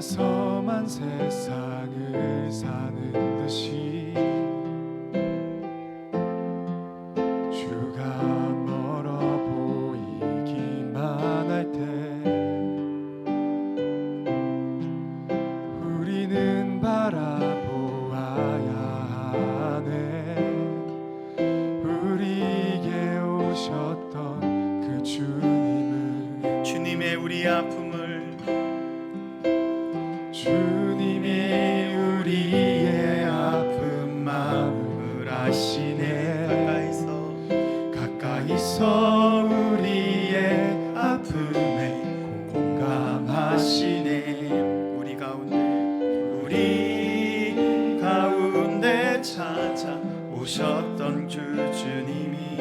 혼자서만 세상을 사는 듯이 주가 멀어 보이기만 할 때 우리는 바라보아야 하네. 우리에게 오셨던 그 주님을 주님의 우리 아픔을 주 주님이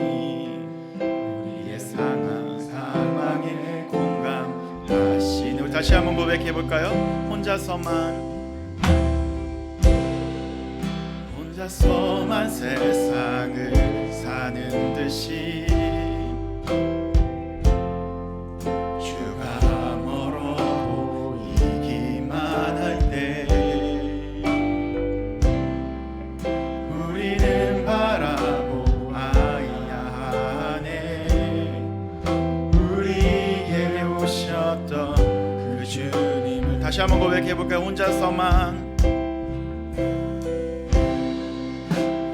우리의 상황 상황에 공감하시네 우리 다시 한번 고백해 볼까요? 혼자서만 혼자서만 세상을 사는 듯이 다시 한번 고백해 볼까요? 혼자서만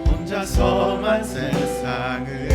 혼자서만 세상을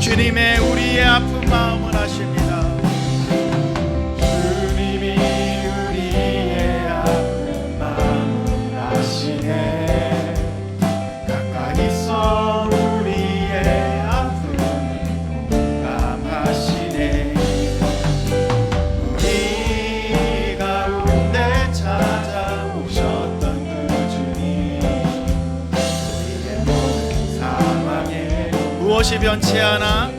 주님의 우리의 아픈 마음을 무엇이 변치 않아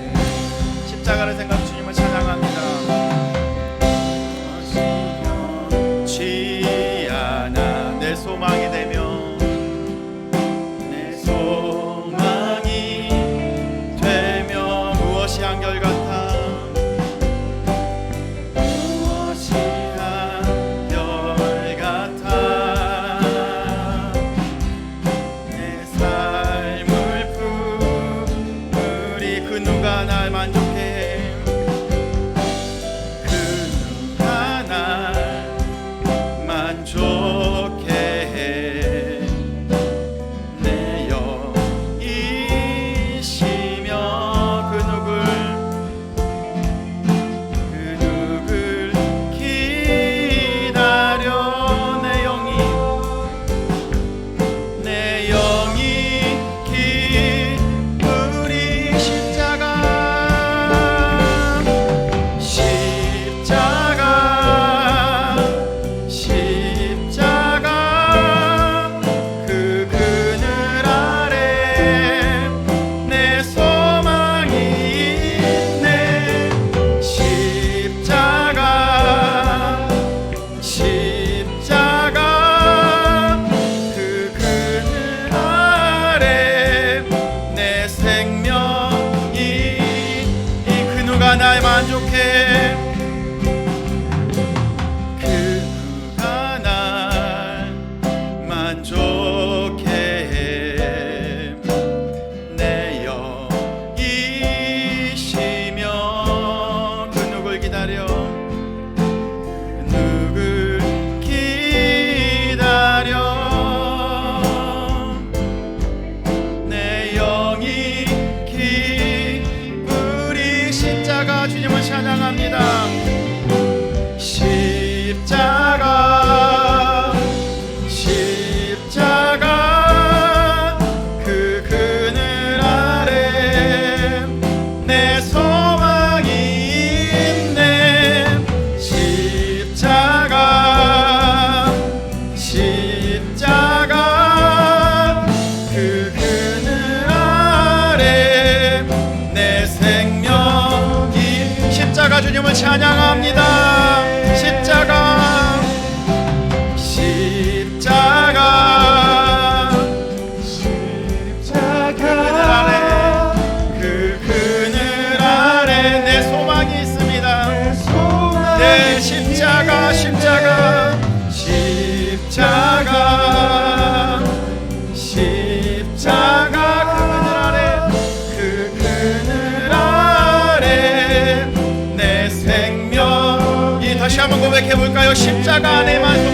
찬양합니다. 십자가 고백해 볼까요? 십자가 안에만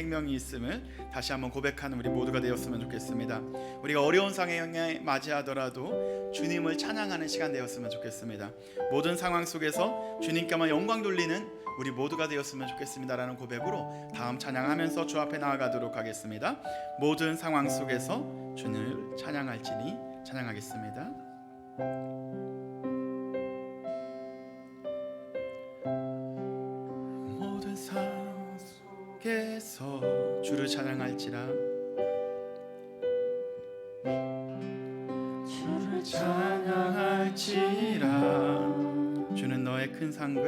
생명이 있음을 다시 한번 고백하는 우리 모두가 되었으면 좋겠습니다. 우리가 어려운 상황에 맞이하더라도 주님을 찬양하는 시간 되었으면 좋겠습니다. 모든 상황 속에서 주님께만 영광 돌리는 우리 모두가 되었으면 좋겠습니다라는 고백으로 다음 찬양하면서 주 앞에 나아가도록 하겠습니다. 모든 상황 속에서 주님을 찬양할지니 찬양하겠습니다. 상급?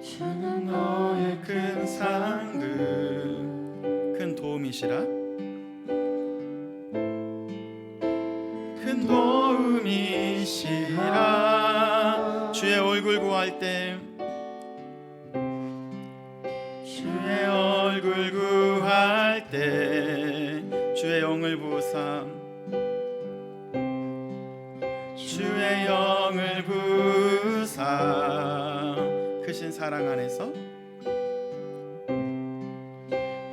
주는 너의 큰 상급. 큰 도움이시라? 큰 도움이시라. 주의 얼굴 구할 때. 주의 얼굴 구할 때. 주의 영을 부삼 주의 영 을 부삼 크신 사랑 안에서?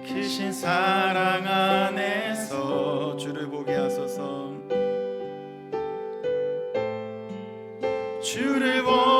크신 사랑 안에서 주를 보게 하소서. 주를 보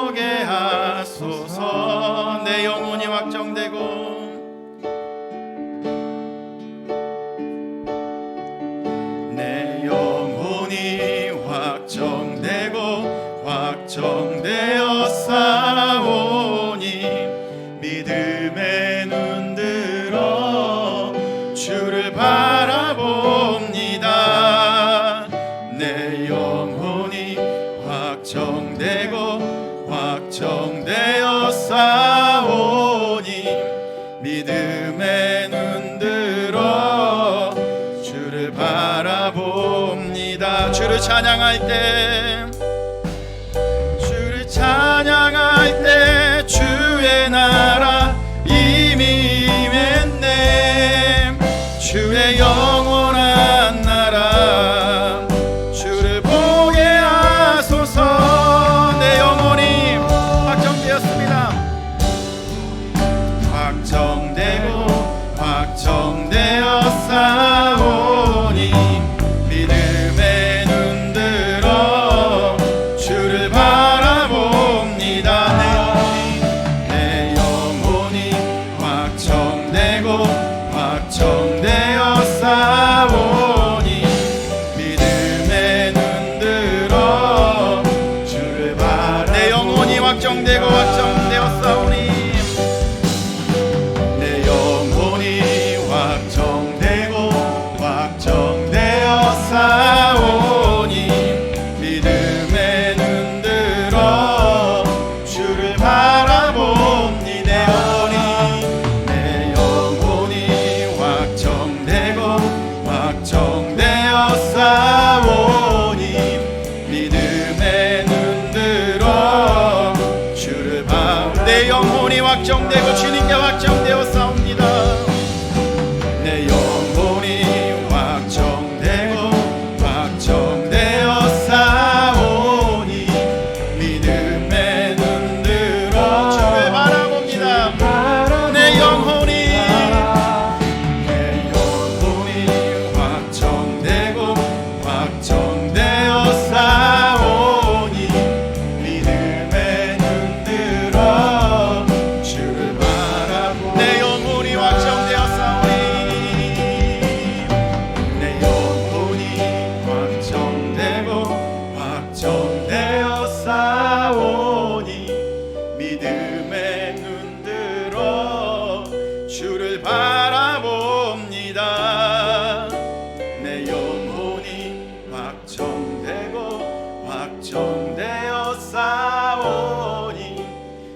주를 찬양할 때 주를 찬양할 때 주의 나라 영혼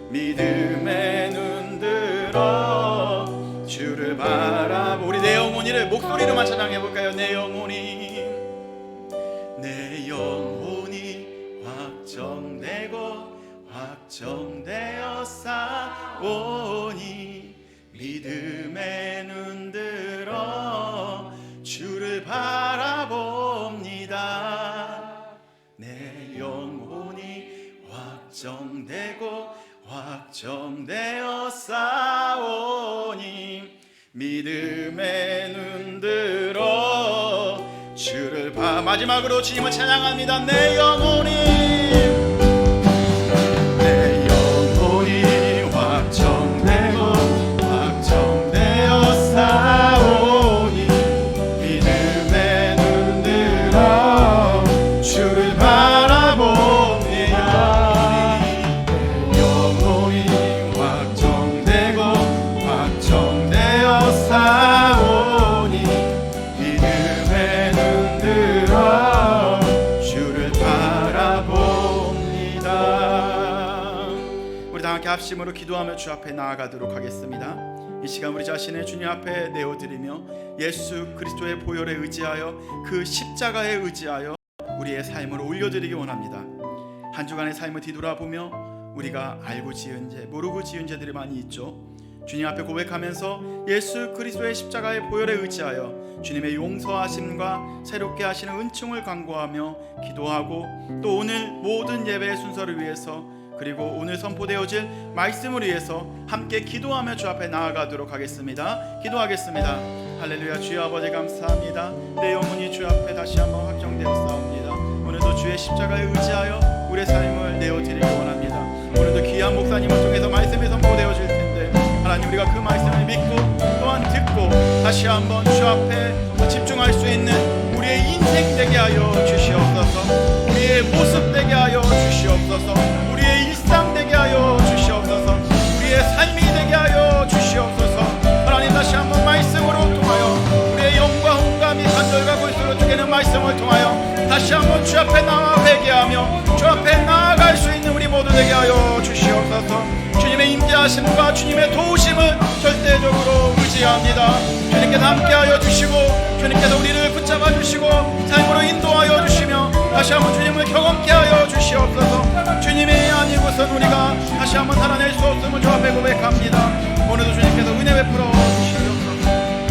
믿음에 눈들어 주를 바라보 우리 내 영혼이를 목소리로만 찬양해 볼까요? 내 영혼이 내 영혼이 확정되고 확정되어 싸오니 믿음에 눈들어 주를 바라봅니다. 내 영혼이 확정되고 확정되어 싸우니 믿음에 눈들어 주를 봐. 마지막으로 주님을 찬양합니다. 내 영혼이 합심으로 기도하며 주 앞에 나아가도록 하겠습니다 이 시간 우리 자신을 주님 앞에 내어드리며 예수 그리스도의 보혈에 의지하여 그 십자가에 의지하여 우리의 삶을 올려드리기 원합니다 한 주간의 삶을 뒤돌아보며 우리가 알고 지은 죄, 모르고 지은 죄들이 많이 있죠. 주님 앞에 고백하면서 예수 그리스도의 십자가의 보혈에 의지하여 주님의 용서하심과 새롭게 하시는 은총을 간구하며 기도하고 또 오늘 모든 예배의 순서를 위해서 그리고 오늘 선포되어질 말씀을 위해서 함께 기도하며 주 앞에 나아가도록 하겠습니다. 기도하겠습니다. 할렐루야 주여 아버지 감사합니다. 내 영혼이 주 앞에 다시 한번 확정되었사옵니다. 오늘도 주의 십자가에 의지하여 우리의 삶을 내어 드리기 원합니다. 오늘도 귀한 목사님을 통해서 말씀이 선포되어질 텐데 하나님 우리가 그 말씀을 믿고 또한 듣고 다시 한번 주 앞에 집중할 수 있는 우리의 인생 되게 하여 주시옵소서 우리의 모습 되게 하여 주시옵소서 하여 주시옵소서. 우리의 삶이 되게 하여 주시옵소서. 하나님 다시 한번 말씀으로 통하여 우리의 영과 홍감이 간절과 골수로 주게는 말씀을 통하여 다시 한번 주 앞에 나와 회개하며 주 앞에 나아갈 수 있는 우리 모두 되게 하여 주시옵소서. 주님의 임재하심과 주님의 도우심을 절대적으로 의지합니다. 주님께서 함께하여 주시고 주님께서 우리를 붙잡아 주시고 삶으로 인도하여 주시며 다시 한번 주님을 경험케 하여 주시옵소서. 주님이 아니고선 우리가 다시 한번 살아낼 수 없음을 주 앞에 고백합니다. 오늘도 주님께서 은혜 베풀어